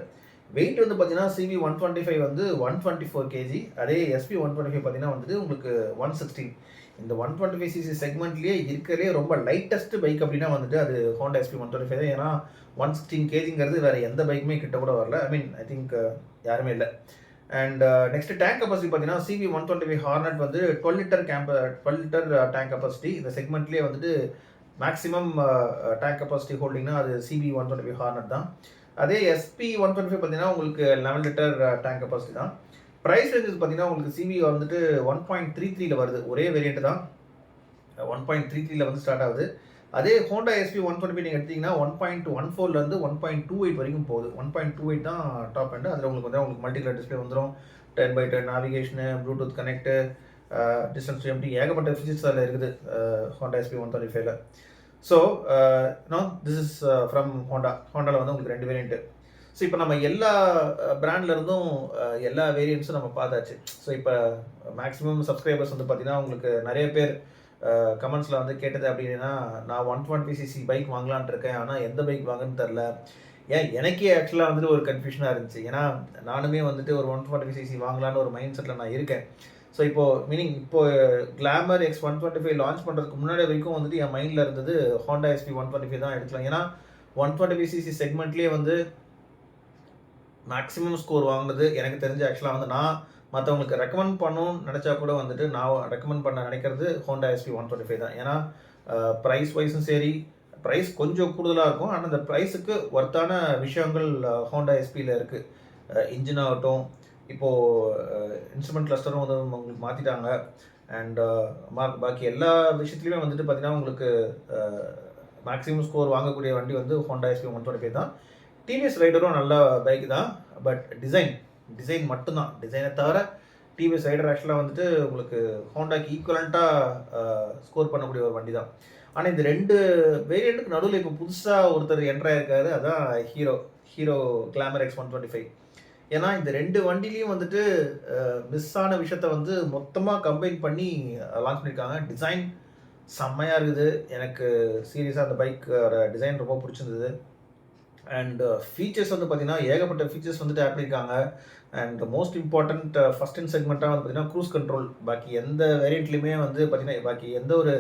Weight வந்து பார்த்தீங்கன்னா சிவி ஒன் டுவெண்ட்டி ஃபைவ் வந்து ஒன் டுவெண்ட்டி ஃபோர் கேஜி அதே எஸ்பி ஒன் டுவெண்ட்டி ஃபைவ் பார்த்தீங்கன்னா வந்துட்டு உங்களுக்கு ஒன் சிக்ஸ்டீன் இந்த ஒன் டுவெண்ட்டி ஃபைவ் சிசி செக்மெண்ட்லேயே இருக்கிறதே ரொம்ப லைட்டஸ்ட் பைக் அப்படின்னா வந்துட்டு அது Honda SP one twenty five தான். ஏன்னா ஒன் சிக்ஸ்டீன் கேஜிங்கிறது வேறு எந்த பைக்குமே கிட்ட கூட வரல. ஐ மீன் ஐ திங்க் யாருமே இல்லை. அண்ட் நெக்ஸ்ட் டேங்க் கெப்பாசிட்டி பார்த்தீங்கன்னா CB one twenty five Hornet வந்து டுவெல் லிட்டர் கேம்ப டுவெல் லிட்டர் டேங்க் கெப்பாசிட்டி இந்த செக்மெண்ட்லேயே வந்துட்டு மேக்ஸிமம் டேங்க் கெப்பாசிட்டி ஹோல்டிங்னா அது CB one twenty five Hornet தான். அதே எஸ்பி ஒன் டுவெண்ட்டி ஃபைவ் பார்த்தீங்கன்னா உங்களுக்கு லெவன் லிட்டர் டேங்க் கெப்பாசிட்டி தான். ப்ரைஸ் ரேஞ்சஸ் பார்த்தீங்கன்னா உங்களுக்கு சிவி வந்துட்டு ஒன் பாயிண்ட் த்ரீ த்ரீல வருது. ஒரே வேரியண்ட் தான். ஒன் பாயிண்ட் த்ரீ த்ரீல வந்து ஸ்டார்ட் ஆகுது. அதே ஹோண்டா எஸ்பி ஒன் டுவெண்ட்டி நீங்கள் எடுத்தீங்கன்னா ஒன் பாயிண்ட் ஒன் ஃபோர்லேருந்து ஒன் பாயிண்ட் டூ எயிட் வரைக்கும் போகுது. ஒன் பாயிண்ட் டூ எயிட் தான் டாப் எண்டு அதில் உங்களுக்கு வந்து உங்களுக்கு மல்டிகலர் டிஸ்பிளே வந்துடும் ten by ten navigation Bluetooth connect distance empty ஏகப்பட்ட ஃபீச்சர்ஸ் அதில் இருக்குது ஹோண்டா எஸ்பி ஒன் டுவெண்ட்டி ஃபைவ்ல so no this is from Honda ஹோண்டாவில் வந்து உங்களுக்கு ரெண்டு வேரியண்ட்டு ஸோ இப்போ நம்ம எல்லா uh, பிராண்ட்லேருந்தும் uh, எல்லா வேரியண்ட்ஸும் நம்ம பார்த்தாச்சு. ஸோ இப்போ மேக்ஸிமம் சப்ஸ்கிரைபர்ஸ் வந்து பார்த்தீங்கன்னா உங்களுக்கு நிறைய பேர் uh, கமெண்ட்ஸில் வந்து கேட்டது அப்படின்னா நான் ஒன் டுவெண்ட்டி சிசி பைக் வாங்கலான் இருக்கேன். ஆனால் எந்த பைக் வாங்கன்னு தெரில ஏன் எனக்கே ஆக்சுவலாக வந்துட்டு ஒரு கன்ஃபியூஷனாக இருந்துச்சு. ஏன்னா நானுமே வந்துட்டு ஒரு ஒன் டுவெண்ட்டி சிசி வாங்கலான்னு ஒரு மைண்ட் செட்டில் நான் இருக்கேன். ஸோ இப்போ மீனிங் இப்போ Glamour X one twenty five launch பண்ணுறதுக்கு முன்னாடி வரைக்கும் வந்துட்டு என் மைண்டில் இருந்தது Honda SP one twenty five தான் எடுக்கலாம். ஏன்னா ஒன் டுவெண்ட்டி ஃபைவ் சிசி செக்மெண்ட்லேயே வந்து மேக்ஸிமம் ஸ்கோர் வாங்கினது எனக்கு தெரிஞ்ச ஆக்சுவலாக வந்து நான் மற்றவங்களுக்கு ரெக்கமெண்ட் பண்ணணும்னு நினச்சா கூட வந்துட்டு நான் ரெக்கமெண்ட் பண்ண நினைக்கிறது Honda SP one twenty five தான். ஏன்னா ப்ரைஸ் வைஸும் சரி ப்ரைஸ் கொஞ்சம் கூடுதலாக இருக்கும். ஆனால் அந்த ப்ரைஸுக்கு ஒர்த்தான விஷயங்கள் ஹோண்டா எஸ்பியில் இருக்குது இன்ஜின் ஆகட்டும் இப்போது இன்ஸ்ட்ருமெண்ட் கிளஸ்டரும் வந்து உங்களுக்கு மாற்றிட்டாங்க அண்ட் பாக்கி எல்லா விஷயத்துலையுமே வந்துட்டு பார்த்தீங்கன்னா உங்களுக்கு மேக்ஸிமம் ஸ்கோர் வாங்கக்கூடிய வண்டி வந்து ஹோண்டா எஸ்பி ஒன் டுவெண்ட்டி தான். டிவிஎஸ் ரைடரும் நல்ல பைக் தான். பட் டிசைன் டிசைன் மட்டும்தான். டிசைனை தவிர டிவிஎஸ் ரைடர் ஆக்சுவலாக வந்துட்டு உங்களுக்கு ஹோண்டாக்கு ஈக்குவலண்ட்டாக ஸ்கோர் பண்ணக்கூடிய ஒரு வண்டி தான். ஆனால் இந்த ரெண்டு வேரியண்ட்டுக்கு நடுவில் இப்போ புதுசாக ஒருத்தர் என்ட்ரு ஆயிருக்காரு. அதான் Hero Hero Glamour X one twenty five ஏன்னா இந்த ரெண்டு வண்டிலையும் வந்துட்டு மிஸ் ஆன விஷயத்த வந்து மொத்தமாக கம்பைன் பண்ணி லான்ச் பண்ணியிருக்காங்க டிசைன் செம்மையாக இருக்குது. எனக்கு சீரியஸாக அந்த பைக்கோட டிசைன் ரொம்ப பிடிச்சிருந்தது. அண்ட் ஃபீச்சர்ஸ் வந்து பார்த்தீங்கன்னா ஏகப்பட்ட ஃபீச்சர்ஸ் வந்துட்டு ஆட் பண்ணியிருக்காங்க and most important first in செக்மெண்ட்டாக வந்து பார்த்தீங்கன்னா க்ரூஸ் கண்ட்ரோல் பாக்கி எந்த வேரியண்ட்லையுமே வந்து பார்த்தீங்கன்னா பாக்கி எந்த ஒரு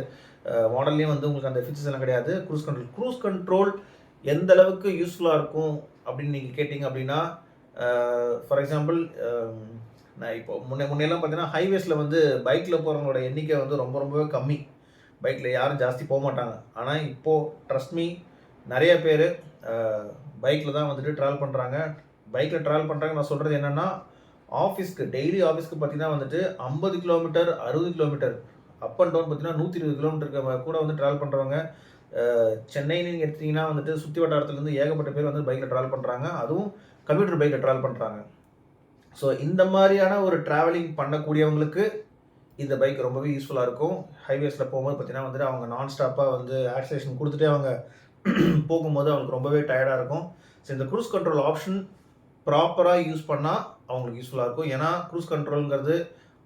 மாடல்லையும் வந்து உங்களுக்கு அந்த ஃபீச்சர்ஸ் எல்லாம் கிடையாது. க்ரூஸ் கண்ட்ரோல் க்ரூஸ் கண்ட்ரோல் எந்த அளவுக்கு யூஸ்ஃபுல்லாக இருக்கும் அப்படின்னு நீங்கள் கேட்டிங்க அப்படின்னா ஃபார் எக்ஸாம்பிள் நான் இப்போ முன்னே முன்னெல்லாம் பார்த்தீங்கன்னா ஹைவேஸில் வந்து பைக்கில் போகிறவங்களோட எண்ணிக்கை வந்து ரொம்ப ரொம்பவே கம்மி. பைக்கில் யாரும் ஜாஸ்தி போக மாட்டாங்க. ஆனால் இப்போது ட்ரஸ்ட் மீ நிறைய பேர் பைக்கில் தான் வந்துட்டு ட்ராவல் பண்ணுறாங்க பைக்கில் ட்ராவல் பண்ணுறாங்க நான் சொல்கிறது என்னென்னா ஆஃபீஸ்க்கு டெய்லி ஆஃபீஸ்க்கு பார்த்தீங்கன்னா வந்துட்டு ஐம்பது கிலோமீட்டர் அறுபது கிலோமீட்டர் அப் அண்ட் டவுன் பார்த்தீங்கன்னா நூற்றி இருபது கிலோமீட்டருக்கு கூட வந்து ட்ராவல் பண்ணுறவங்க சென்னைன்னு நீங்கள் எடுத்தீங்கன்னா வந்துட்டு சுற்றி வட்டாரத்துலேருந்து ஏகப்பட்ட பேர் வந்து பைக்கில் ட்ராவல் பண்ணுறாங்க அதுவும் கம்ப்யூட்டர் பைக்கில் ட்ராவல் பண்ணுறாங்க ஸோ இந்த மாதிரியான ஒரு ட்ராவலிங் பண்ணக்கூடியவங்களுக்கு இந்த பைக் ரொம்பவே யூஸ்ஃபுல்லாக இருக்கும். ஹைவேஸில் போகும்போது பார்த்தீங்கன்னா வந்துட்டு அவங்க நான் ஸ்டாப்பாக வந்து ஆக்சிலேஷன் கொடுத்துட்டே அவங்க போகும்போது அவங்களுக்கு ரொம்பவே டயர்டாக இருக்கும். ஸோ இந்த க்ரூஸ் கண்ட்ரோல் ஆப்ஷன் ப்ராப்பராக யூஸ் பண்ணால் அவங்களுக்கு யூஸ்ஃபுல்லாக இருக்கும். ஏன்னா க்ரூஸ் கண்ட்ரோலுங்கிறது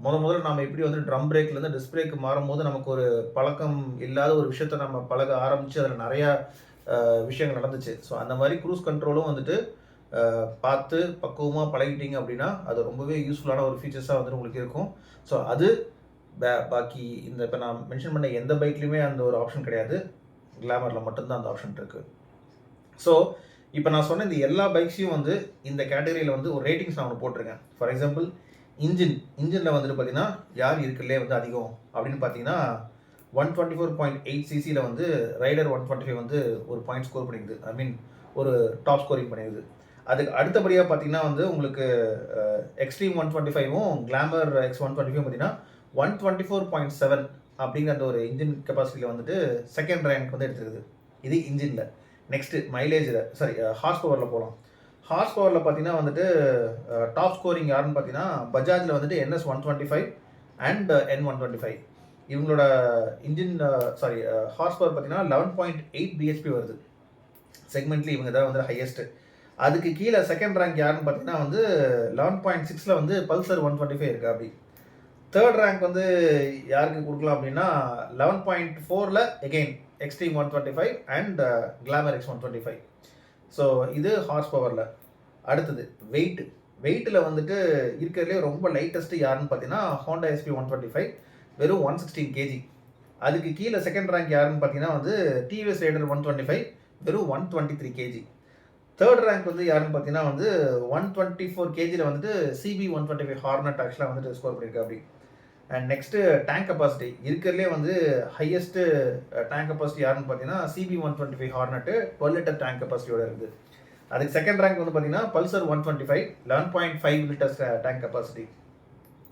முத முதல்ல நம்ம எப்படி வந்து ட்ரம் பிரேக்லேருந்து டிஸ்க் பிரேக் மாறும்போது நமக்கு ஒரு பழக்கம் இல்லாத ஒரு விஷயத்த நம்ம பழக ஆரம்பித்து அதில் நிறையா விஷயங்கள் நடந்துச்சு. ஸோ அந்த மாதிரி க்ரூஸ் கண்ட்ரோலும் வந்துட்டு பார்த்து பக்குவமாக பழகிட்டீங்க அப்படின்னா அது ரொம்பவே யூஸ்ஃபுல்லான ஒரு ஃபீச்சர்ஸாக வந்துட்டு உங்களுக்கு இருக்கும். ஸோ அது பாக்கி இந்த இப்போ நான் மென்ஷன் பண்ண எந்த பைக்லையுமே அந்த ஒரு ஆப்ஷன் கிடையாது. கிளாமரில் மட்டும்தான் அந்த ஆப்ஷன் இருக்குது ஸோ இப்போ நான் சொன்ன இந்த எல்லா பைக்ஸையும் வந்து இந்த கேட்டகரியில் வந்து ஒரு ரேட்டிங்ஸ் நான் ஒன்று போட்டிருக்கேன். ஃபார் எக்ஸாம்பிள் இன்ஜின் இன்ஜினில் வந்துட்டு பார்த்தீங்கன்னா யார் இருக்கிறதுலே வந்து அதிகம் அப்படின்னு பார்த்தீங்கன்னா one twenty four point eight சிசியில் வந்து ரைடர் ஒன் டுவெண்ட்டி ஃபைவ் வந்து ஒரு பாயிண்ட் ஸ்கோர் பண்ணிடுது ஐ மீன் ஒரு டாப் ஸ்கோரிங் பண்ணிடுது அதுக்கு அடுத்தபடியாக பார்த்தீங்கன்னா வந்து உங்களுக்கு Xtreme one twenty ஃபைவும் Glamour X one twenty five பார்த்தீங்கன்னா one twenty four point seven அப்படிங்கிற அந்த ஒரு இன்ஜின் கெப்பாசிட்டியில் வந்துட்டு செகண்ட் ரேங்க் வந்து எடுத்துருக்குது. இது இன்ஜினில். நெக்ஸ்ட்டு மைலேஜில் சாரி ஹார்ஸ் பவரில் போகலாம் ஹார்ஸ் பவரில் பார்த்தீங்கன்னா வந்துட்டு டாப் ஸ்கோரிங் யாருன்னு பார்த்தீங்கன்னா பஜாஜில் வந்துட்டு NS one twenty five and N one twenty five இவங்களோட இன்ஜின் சாரி ஹார்ஸ் பவர் பார்த்தீங்கன்னா லெவன் பாயிண்ட் எயிட் பிஹெச்பி வருது. செக்மெண்ட்லி இவங்க தான் வந்து ஹையஸ்ட்டு அதுக்கு கீழே செகண்ட் ரேங்க் யாருன்னு பார்த்தீங்கன்னா வந்து லெவன் பாயிண்ட் சிக்ஸில் வந்து பல்சர் ஒன் டுவெண்ட்டி ஃபைவ் இருக்குது அப்படி. தேர்ட் ரேங்க் வந்து யாருக்கு கொடுக்கலாம் அப்படின்னா லெவன் பாயிண்ட் ஃபோரில் again Xtreme one twenty five and Glamour X one twenty five so இது ஹார்ஸ் பவரில் அடுத்தது வெயிட் வெயிட்டில் வந்துட்டு இருக்கிறதுலே ரொம்ப லைட்டஸ்ட்டு யாருன்னு பார்த்தீங்கன்னா Honda SP one twenty five வெறும் ஒன் சிக்ஸ்டீன் கேஜி அதுக்கு கீழே செகண்ட் ரேங்க் யாருன்னு பார்த்தீங்கன்னா வந்து TVS Rider one twenty five வெறும் one twenty three KG third rank வந்து யாருன்னு பார்த்தீங்கன்னா வந்து ஒன் டுவெண்ட்டி ஃபோர் கேஜியில் வந்துட்டு CB one twenty five Hornet ஆக்சுவலாக வந்துட்டு ஸ்கோர் பண்ணியிருக்கா அப்படி. அண்ட் நெக்ஸ்ட்டு டேங்க் கெப்பாசிட்டி இருக்கிறதுலே வந்து ஹையஸ்ட்டு டேங்க் கெப்பாசிட்டி யாருன்னு பார்த்தீங்கன்னா CB one twenty five Hornet twelve litre tank கெப்பாசிட்டியோட இருக்குது. அதுக்கு செகண்ட் ரேங்க் வந்து பார்த்தீங்கன்னா Pulsar one twenty five eleven point five litres tank capacity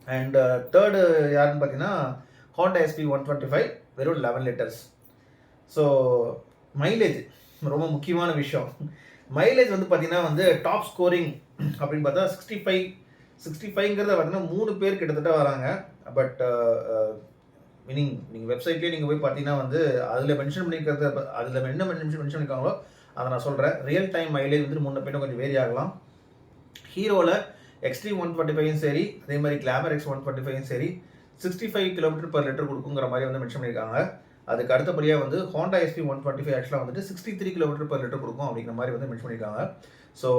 and third யாருன்னு பார்த்தீங்கன்னா Honda SP one twenty five வெறும் லெவன் லிட்டர்ஸ் ஸோ மைலேஜ் ரொம்ப முக்கியமான விஷயம். மைலேஜ் வந்து பார்த்தீங்கன்னா வந்து டாப் ஸ்கோரிங் அப்படின்னு பார்த்தா சிக்ஸ்டி ஃபைவ் சிக்ஸ்டி ஃபைவ்ங்கிறத பார்த்தீங்கன்னா மூணு பேர் கிட்டத்தட்ட வராங்க. பட் மீனிங் நீங்கள் வெப்சைட்லேயே நீங்கள் போய் பார்த்தீங்கன்னா வந்து அதில் மென்ஷன் பண்ணியிருக்கிறது அதில் என்ன மென்ஷன் மென்ஷன் பண்ணியிருக்காங்களோ அதை நான் சொல்கிறேன் ரியல் டைம் மைலேஜ் வந்து முன்ன பின்ன கொஞ்சம் வேரி ஆகலாம். ஹீரோவில் எக்ஸ்ட்ரீம் ஒன் ஃபார்ட்டி ஃபைவும் சரி அதே மாதிரி கிளாமர் எக்ஸ் ஒன் ஃபார்ட்டி ஃபைவும் சரி sixty five kilometre per litre கொடுக்குங்கிற மாதிரி வந்து மென்ஷன் பண்ணியிருக்காங்க. அதுக்கு அடுத்தபடியாக வந்து Honda SP one twenty five ஆக்சுவலாக வந்துட்டு sixty three kilometre per litre கொடுக்கும் அப்படிங்கிற மாதிரி வந்து மென்ஷன் பண்ணியிருக்காங்க. ஸோ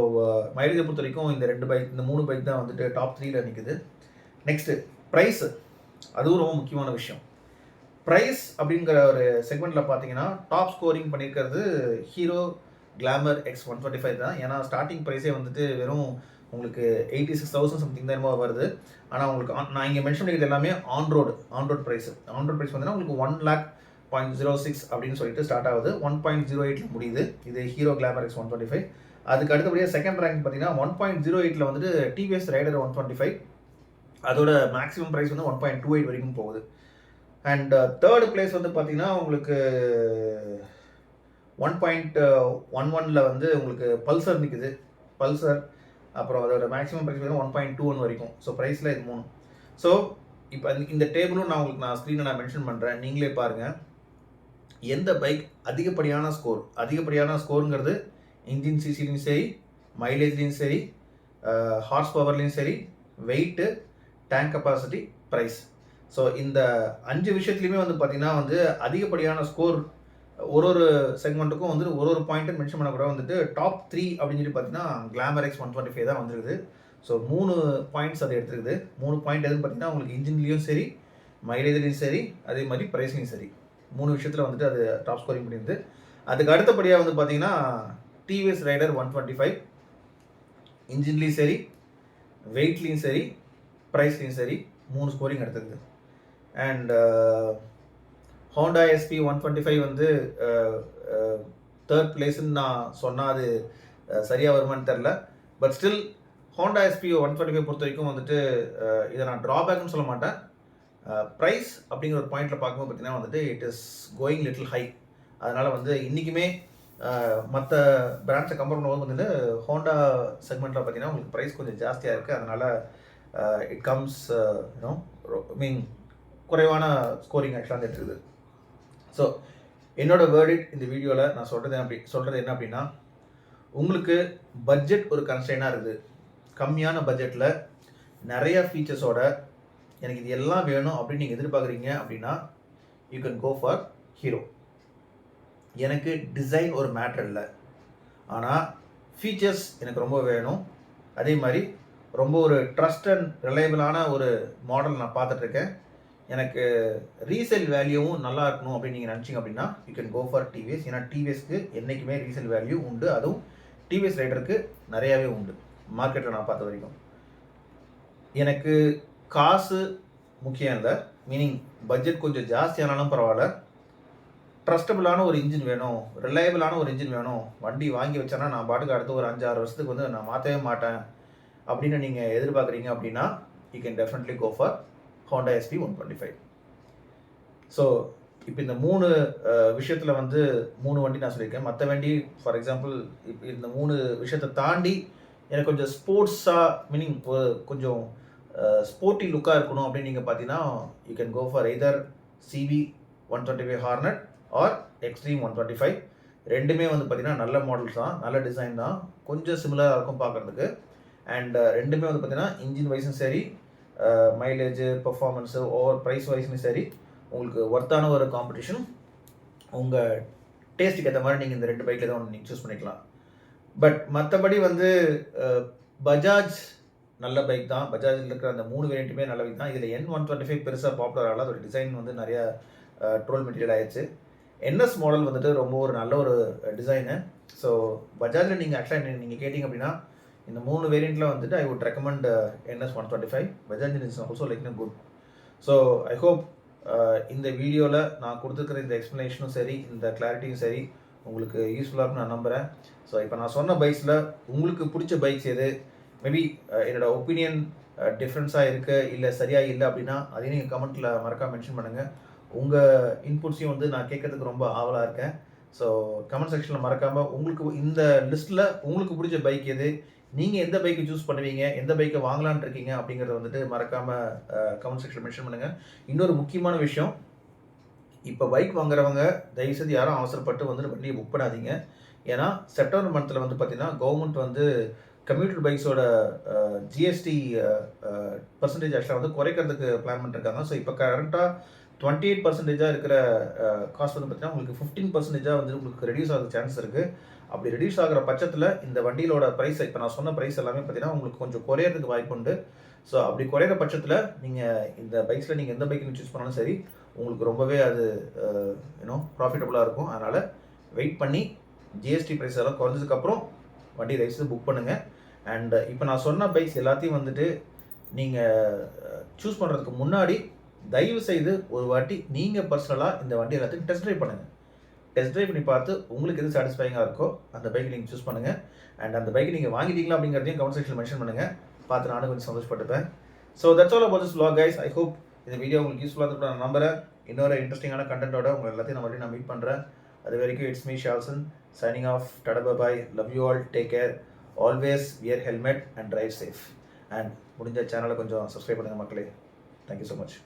மைலேஜை uh, பொறுத்த வரைக்கும் இந்த ரெண்டு பைக் இந்த மூணு பைக் தான் வந்துட்டு டாப் த்ரீல நிற்குது நெக்ஸ்ட்டு ப்ரைஸு அதுவும் ரொம்ப முக்கியமான விஷயம். ப்ரைஸ் அப்படிங்கிற ஒரு செக்மெண்ட்டில் பார்த்தீங்கன்னா டாப் ஸ்கோரிங் பண்ணியிருக்கிறது Hero Glamour X one twenty five தான். ஏன்னா ஸ்டார்டிங் ப்ரைஸே வந்துட்டு வெறும் உங்களுக்கு எயிட்டி சிக்ஸ் தௌசண்ட் சம்திங் தான் வருது. ஆனால் உங்களுக்கு நான் இங்கே மென்ஷன் பண்ணிக்கிறது எல்லாமே on road on road price on road price பார்த்தீங்கன்னா உங்களுக்கு one lakh point zero six அப்படின்னு சொல்லிட்டு ஸ்டார்ட் ஆகுது. ஒன் பாயிண்ட் ஜீரோ எயிட்டில் முடியுது. இது Hero Glamour X one twenty five அதுக்கு அடுத்தபடியாக செகண்ட் ரேங்க் பார்த்தீங்கன்னா ஒன் பாயிண்ட் ஜீரோ எயிட்டில் வந்துட்டு TVS Rider one twenty five அதோட மேக்ஸிமம் ப்ரைஸ் வந்து ஒன் பாயிண்ட் டூ எயிட் வரைக்கும் போகுது. அண்ட் தேர்டு பிளேஸ் வந்து பார்த்தீங்கன்னா உங்களுக்கு ஒன் பாயிண்ட் ஒன் ஒனில் வந்து உங்களுக்கு பல்சர் நிற்குது பல்சர் அப்புறம் அதோட maximum price one point two one வரைக்கும். ஸோ ப்ரைஸில் இது மூணு. ஸோ இப்போ இந்த டேபிளும் நான் உங்களுக்கு நான் ஸ்க்ரீனில் நான் மென்ஷன் பண்ணுறேன் நீங்களே பாருங்கள் எந்த பைக் அதிகப்படியான ஸ்கோர் அதிகப்படியான ஸ்கோருங்கிறது இன்ஜின் சிசிலையும் சரி மைலேஜ்லேயும் சரி uh, ஹார்ஸ் பவர்லேயும் சரி weight tank capacity price so இந்த அஞ்சு விஷயத்துலையுமே வந்து பார்த்திங்கன்னா வந்து அதிகப்படியான ஸ்கோர் ஒரு ஒரு செக்மெண்ட்டுக்கும் வந்து ஒரு ஒரு பாயிண்ட்டு மென்ஷன் பண்ண கூட வந்துட்டு டாப் த்ரீ அப்படின்னு சொல்லி பார்த்தீங்கன்னா Glamour X one twenty five தான் வந்துருக்குது. ஸோ மூணு பாயிண்ட்ஸ் அது எடுத்துருக்குது. மூணு பாயிண்ட் எதுன்னு பார்த்தீங்கன்னா உங்களுக்கு இன்ஜின்லேயும் சரி மைலேஜ்லேயும் சரி அதே மாதிரி ப்ரைஸ்லையும் சரி. மூணு விஷயத்தில் வந்துட்டு அது டாப் ஸ்கோரிங் பண்ணியிருந்து அதுக்கு அடுத்தபடியாக வந்து பார்த்தீங்கன்னா TVS Rider one twenty five இன்ஜின்லேயும் சரி வெயிட்லேயும் சரி ப்ரைஸ்லேயும் சரி மூணு scoring எடுத்துருக்குது. And Honda SP one twenty five வந்து தேர்ட் பிளேஸ்ன்னு நான் சொன்னால் அது சரியாக வருமான்னு தெரில but still Honda SP one twenty five பொறுத்த வரைக்கும் வந்துட்டு இதை நான் ட்ராபேக்னு சொல்ல மாட்டேன். ப்ரைஸ் அப்படிங்கிற ஒரு பாயிண்ட்டில் பார்க்கும்போது பார்த்தீங்கன்னா வந்துட்டு it is going little high அதனால் வந்து இன்றைக்குமே மற்ற பிராண்ட்ஸை கம்பேர் பண்ணும்போது வந்துட்டு ஹோண்டா செக்மெண்ட்டில் பார்த்தீங்கன்னா உங்களுக்கு ப்ரைஸ் கொஞ்சம் ஜாஸ்தியாக இருக்குது அதனால் இட் கம்ஸ் யூனோ மீன் குறைவான ஸ்கோரிங் ஆக்சுவலாக வந்துட்டு இருக்குது ஸோ என்னோட வேர்டிட் இந்த வீடியோவில் நான் சொல்கிறது என்ன அப்படி சொல்கிறது என்ன அப்படின்னா உங்களுக்கு பட்ஜெட் ஒரு கன்ஸ்டைனாக இருக்குது. கம்மியான பட்ஜெட்டில் நிறைய ஃபீச்சர்ஸோட எனக்கு இது எல்லாம் வேணும் அப்படின்னு நீங்கள் எதிர்பார்க்குறீங்க அப்படின்னா you can go for Hero எனக்கு டிசைன் ஒரு மேட்டர் இல்லை. ஆனால் ஃபீச்சர்ஸ் எனக்கு ரொம்ப வேணும். அதே மாதிரி ரொம்ப ஒரு ட்ரஸ்ட் அண்ட் ரிலையபிளான ஒரு மாடல் நான் பார்த்துட்ருக்கேன் எனக்கு ரீசேல் வேல்யூவும் நல்லா இருக்கணும் அப்படின்னு நீங்கள் நினச்சிங்க அப்படின்னா you can go for TVS ஏன்னா டிவிஎஸ்க்கு என்றைக்குமே ரீசேல் வேல்யூ உண்டு. அதுவும் டிவிஎஸ் ரைடருக்கு நிறையாவே உண்டு. மார்க்கெட்டில் நான் பார்த்த வரைக்கும். எனக்கு காசு முக்கியம் இல்லை. மீனிங் பட்ஜெட் கொஞ்சம் ஜாஸ்தியானாலும் பரவாயில்ல. ட்ரஸ்டபுளான ஒரு இன்ஜின் வேணும். ரிலையபிளான ஒரு இன்ஜின் வேணும். வண்டி வாங்கி வச்சேன்னா நான் பாட்டுக்கு அடுத்து ஒரு அஞ்சாறு வருஷத்துக்கு வந்து நான் மாற்றவே மாட்டேன். அப்படின்னு நீங்கள் எதிர்பார்க்குறீங்க அப்படின்னா you can definitely go for Honda SP one twenty five so இப்போ இந்த மூணு விஷயத்தில் வந்து மூணு வண்டி நான் சொல்லியிருக்கேன். மற்ற வண்டி ஃபார் எக்ஸாம்பிள் இப்போ இந்த மூணு விஷயத்தை தாண்டி எனக்கு கொஞ்சம் ஸ்போர்ட்ஸாக மீனிங் கொஞ்சம் ஸ்போர்ட்டி லுக்காக இருக்கணும் அப்படின்னு நீங்கள் பார்த்தீங்கன்னா you can go for either CB one twenty five Hornet or Xtreme one twenty five ரெண்டுமே வந்து பார்த்தீங்கன்னா நல்ல மாடல்ஸ் தான் நல்ல டிசைன் தான். கொஞ்சம் சிமிலராக இருக்கும் பார்க்குறதுக்கு அண்ட் ரெண்டுமே வந்து பார்த்தீங்கன்னா இன்ஜின் வைஸும் சரி மைலேஜு பர்ஃபார்மன்ஸு ஓவர் ப்ரைஸ் வைஸ்னு சரி உங்களுக்கு ஒர்த்தான ஒரு காம்படிஷன் உங்கள் டேஸ்ட்டுக்கு ஏற்ற மாதிரி நீங்கள் இந்த ரெண்டு பைக்கில் தான் ஒன்று நீங்கள் சூஸ் பண்ணிக்கலாம். பட் மற்றபடி வந்து பஜாஜ் நல்ல பைக் தான். பஜாஜில் இருக்கிற அந்த மூணு வேரியண்ட்டுமே நல்ல பைக் தான். இதில் என் ஒன் டுவெண்ட்டி ஃபைவ் பெருசாக பாப்புலர் ஆகல. அதோட டிசைன் வந்து நிறையா ட்ரோல் மெட்டீரியல் ஆயிடுச்சு. என்எஸ் மாடல் வந்துட்டு ரொம்ப ஒரு நல்ல ஒரு டிசைனு ஸோ பஜாஜில் நீங்கள் ஆக்சுவலாக நீங்கள் கேட்டிங்க அப்படின்னா இந்த மூணு வேரியண்ட்டில் வந்துட்டு I would recommend NS one twenty five Bajaj is also like good so I hope இந்த வீடியோவில் நான் கொடுத்துருக்குற இந்த எக்ஸ்ப்ளனேஷனும் சரி இந்த கிளாரிட்டியும் சரி உங்களுக்கு யூஸ்ஃபுல்லாக நான் நம்புகிறேன் ஸோ இப்போ நான் சொன்ன பைக்ஸில் உங்களுக்கு பிடிச்ச பைக்ஸ் எது? மேபி uh, என்னோடய ஒப்பீனியன் டிஃப்ரென்ஸாக uh, இருக்குது இல்லை சரியாக இல்லை அப்படின்னா அதையும் நீங்கள் கமெண்ட்டில் மறக்காம மென்ஷன் பண்ணுங்கள் உங்கள் இன்புட்ஸையும் வந்து நான் கேட்கறதுக்கு ரொம்ப ஆவலாக இருக்கேன். ஸோ கமெண்ட் செக்ஷனில் மறக்காமல் உங்களுக்கு இந்த லிஸ்ட்டில் உங்களுக்கு பிடிச்ச பைக் எது? நீங்கள் எந்த பைக்கை சூஸ் பண்ணுவீங்க எந்த பைக்கை வாங்கலான் இருக்கீங்க அப்படிங்கிறத வந்துட்டு மறக்காமல் கமெண்ட் செக்ஷன் மென்ஷன் பண்ணுங்கள் இன்னொரு முக்கியமான விஷயம் இப்போ பைக் வாங்குறவங்க தயவுசெய்து யாரும் அவசரப்பட்டு வந்துட்டு வண்டியை புக் பண்ணாதீங்க. ஏன்னா செப்டம்பர் மந்தில் வந்து பார்த்தீங்கன்னா கவர்மெண்ட் வந்து கம்யூட்டர் பைக்ஸோட ஜிஎஸ்டி பர்சன்டேஜ் ஆக்சுவலாக வந்து குறைக்கிறதுக்கு பிளான் பண்ணிருக்காங்க. ஸோ இப்போ கரண்ட்டாக டுவெண்ட்டி எயிட் பர்சன்டேஜாக இருக்கிற காஸ்ட் வந்து பார்த்தீங்கன்னா உங்களுக்கு ஃபிஃப்டீன் பர்சன்டேஜாக வந்து உங்களுக்கு ரெடியூஸ் ஆகிற சான்ஸ் இருக்குது அப்படி ரெடியூஸ் ஆகிற பட்சத்தில் இந்த வண்டியிலோட ப்ரைஸ் இப்போ நான் சொன்ன ப்ரைஸ் எல்லாமே பார்த்தீங்கன்னா உங்களுக்கு கொஞ்சம் குறையறதுக்கு வாய்ப்பு உண்டு. ஸோ அப்படி குறையிற பட்சத்தில் நீங்கள் இந்த பைக்ஸில் நீங்கள் எந்த பைக் சூஸ் பண்ணாலும் சரி உங்களுக்கு ரொம்பவே அது யூனோ ப்ராஃபிட்டபுளாக இருக்கும். அதனால் வெயிட் பண்ணி ஜிஎஸ்டி ப்ரைஸ் எல்லாம் குறைஞ்சதுக்கப்புறம் வண்டி ரைஸ் புக் பண்ணுங்கள் அண்ட் இப்போ நான் சொன்ன பைக்ஸ் எல்லாத்தையும் வந்துட்டு நீங்கள் சூஸ் பண்ணுறதுக்கு முன்னாடி தயவு செய்து ஒரு வாட்டி நீங்கள் பர்சனலாக இந்த வண்டி எல்லாத்தையும் டெஸ்ட் ட்ரைவ் பண்ணுங்கள் டெஸ்ட் ட்ரைவ் பண்ணி பார்த்து உங்களுக்கு எது சாட்டிஸ்ஃபைங்காக இருக்கோ அந்த பைக்கை நீங்கள் சூஸ் பண்ணுங்கள் அண்ட் அந்த பைக்கை நீங்கள் வாங்கிட்டீங்களா அப்படிங்கிறதையும் கமெண்ட் செக்ஷன் மென்ஷன் பண்ணுங்கள் பார்த்து நானும் கொஞ்சம் சந்தோஷப்பட்டுப்பேன். So that's all about this vlog guys I hope இந்த வீடியோ உங்களுக்கு யூஸ்ஃபுல்லாக இருக்கும் நான் நம்புறேன். இன்னொரு இன்ட்ரெஸ்டிங்கான கண்டென்ட்டோட உங்களை எல்லாத்தையும் நான் மறுபடியும் நான் மீட் பண்ணுறேன் அது வரைக்கும் it's me Shalson signing off டடபா bye love you all take care always wear helmet and drive safe and முடிஞ்ச சேனலை கொஞ்சம் சப்ஸ்கிரைப் பண்ணுங்கள் மக்களே. Thank you so much